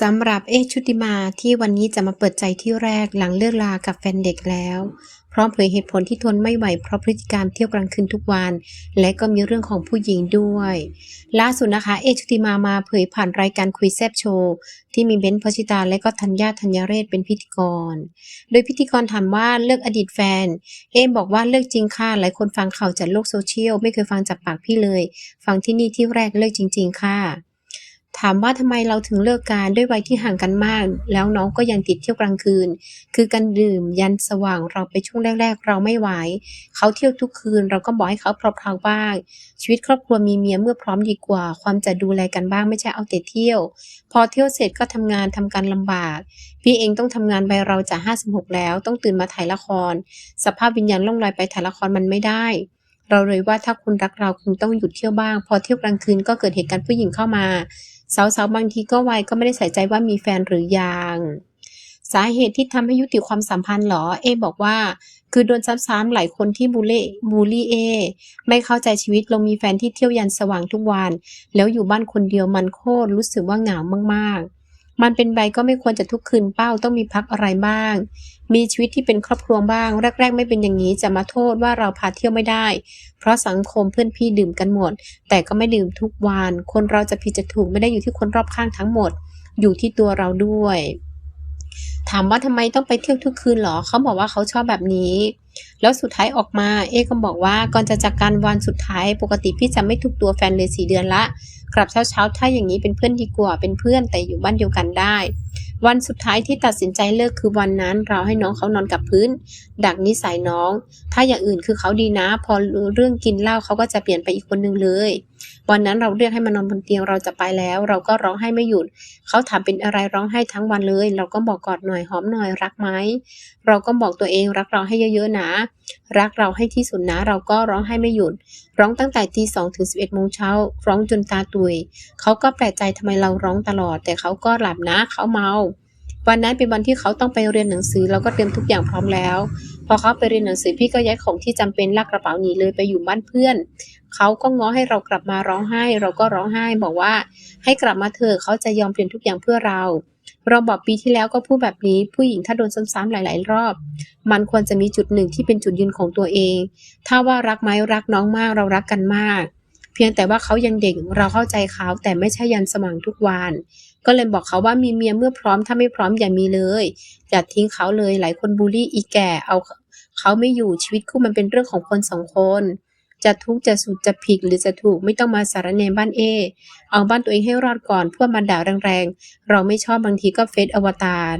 สำหรับเอชุติมาที่วันนี้จะมาเปิดใจที่แรกหลังเลิกลากับแฟนเด็กแล้ว พร้อมเผยเหตุผลที่ทนไม่ไหวเพราะพฤติกรรมเที่ยวกลางคืนทุกวัน และก็มีเรื่องของผู้หญิงด้วย ล่าสุดนะคะเอชุติมามาเผยผ่านรายการคุยแซบโชว์ ที่มีเบนซ์พชิตาและก็ธัญญาธัญเรศเป็นพิธีกร โดยพิธีกรถามว่าเลิกอดีตแฟน เอมบอกว่าเลิกจริงค่ะหลายคนฟังข่าวจากโลกโซเชียลไม่เคยฟังจากปากพี่เลย ฟังที่นี่ที่แรกเลิกจริง ๆ ค่ะ ถามว่าทำไมเราถึงเลิกกันด้วยวัยที่ห่างกันมาก แล้วน้องก็ยังติดเที่ยวกลางคืน คือการดื่มยันสว่างเราไปช่วงแรก ๆ เราไม่ไหวเขาเที่ยวทุกคืน เราก็บอกให้เขาเพลาๆบ้าง ชีวิตครอบครัวมีเมียเมื่อพร้อมดีกว่า ความจะดูแลกันบ้างไม่ใช่เอาแต่เที่ยว พอเที่ยวเสร็จก็ทำงานทำการลำบาก พี่เองต้องทำงานใบเราจะ56 แล้ว ต้องตื่นมาถ่ายละคร สภาพวิญญาณล่องลอยไปถ่ายละครมันไม่ได้เราเลยว่าถ้าคุณรักเราคุณต้องหยุดเที่ยวบ้าง พอเที่ยวกลางคืนก็เกิดเหตุการณ์ผู้หญิงเข้ามา สาวๆบางทีก็วัยก็ไม่ได้ใส่ใจว่ามีแฟนหรือยัง สาเหตุที่ทำให้ยุติความสัมพันธ์เหรอ เอบอกว่า คือโดนซ้ำๆหลายคนที่บูลลี่บูลลี่เอ ไม่เข้าใจชีวิตลงมีแฟนที่เที่ยวยันสว่างทุกวัน แล้วอยู่บ้านคนเดียวมันโคตรรู้สึกว่าเหงามากๆ มันเป็นใบก็ไม่ควรจะทุกคืนเป้าต้องมีพักอะไรบ้าง มีชีวิตที่เป็นครอบครัวบ้าง แรก ๆ ไม่เป็นอย่างนี้จะมาโทษว่าเราพาเที่ยวไม่ได้ เพราะสังคมเพื่อนพี่ดื่มกันหมด แต่ก็ไม่ดื่มทุกวันคนเราจะผิดจะถูกไม่ได้อยู่ที่คนรอบข้างทั้งหมด อยู่ที่ตัวเราด้วย ถามว่าทำไมต้องไปเที่ยวทุกคืนหรอเขาบอกว่าเขาชอบแบบนี้ แล้วสุดท้ายออกมา เอ๊ก็บอกว่าก่อนจะจากการวันสุดท้ายปกติพี่จะไม่ทุกตัวแฟนเลยสี่เดือนละ กลับเช้าเช้าๆถ้าอย่างนี้เป็นเพื่อนดีกว่าเป็นเพื่อนแต่อยู่บ้านเดียวกันได้ วันสุดท้ายที่ตัดสินใจเลิกคือวันนั้นเราให้น้องเขานอนกับพื้น ดักนิสัยน้อง ถ้าอย่างอื่นคือเขาดีนะ พอรู้เรื่องกินเหล้าเขาก็จะเปลี่ยนไปอีกคนนึงเลย วันนั้นเราเรียกให้มานอนบนเตียงเราจะไปแล้ว เราก็ร้องไห้ไม่หยุด เขาถามเป็นอะไรร้องไห้ทั้งวันเลย เราก็บอกกอดหน่อยหอมหน่อยรักไหมเราก็บอกตัวเองรักเราให้เยอะๆนะรักเราให้ที่สุดนะ เราก็ร้องไห้ไม่หยุด ร้องตั้งแต่ตีสองถึงสิบเอ็ดโมงเช้า ร้องจนตาตุยเขาก็แปลกใจทำไมเราร้องตลอด แต่เขาก็หลับนะเขาเมาวันนั้นเป็นวันที่เขาต้องไปเรียนหนังสือเราก็เตรียมทุกอย่างพร้อมแล้ว พอเขาไปเรียนหนังสือพี่ก็ย้ายของที่จำเป็นลากกระเป๋าหนีเลยไปอยู่บ้านเพื่อน เขาก็ง้อให้เรากลับมาร้องไห้ เราก็ร้องไห้บอกว่า ให้กลับมาเถอะเขาจะยอมเปลี่ยนทุกอย่างเพื่อเรา เราบอกปีที่แล้วก็พูดแบบนี้ ผู้หญิงถ้าโดนซ้ำๆหลาย ๆ รอบ มันควรจะมีจุดหนึ่งที่เป็นจุดยืนของตัวเอง ถ้าว่ารักไหมรักน้องมากเรารักกันมาก เพียงแต่ว่าเขายังเด็กเราเข้าใจเขาแต่ไม่ใช่ยันสว่างทุกวัน ก็เลยบอกเขาว่ามีเมียเมื่อพร้อมถ้าไม่พร้อมอย่ามีเลยอย่าทิ้งเขาเลยหลายคนบูลลี่อีแก่เอาเขาไม่อยู่ชีวิตคู่มันเป็นเรื่องของคนสองคน จะทุกข์จะสุขจะผิดหรือจะถูกไม่ต้องมาสารเนบ้านเอ เอาบ้านตัวเองให้รอดก่อนเพื่อมาด่าแรงๆเราไม่ชอบบางทีก็เฟซอวตาร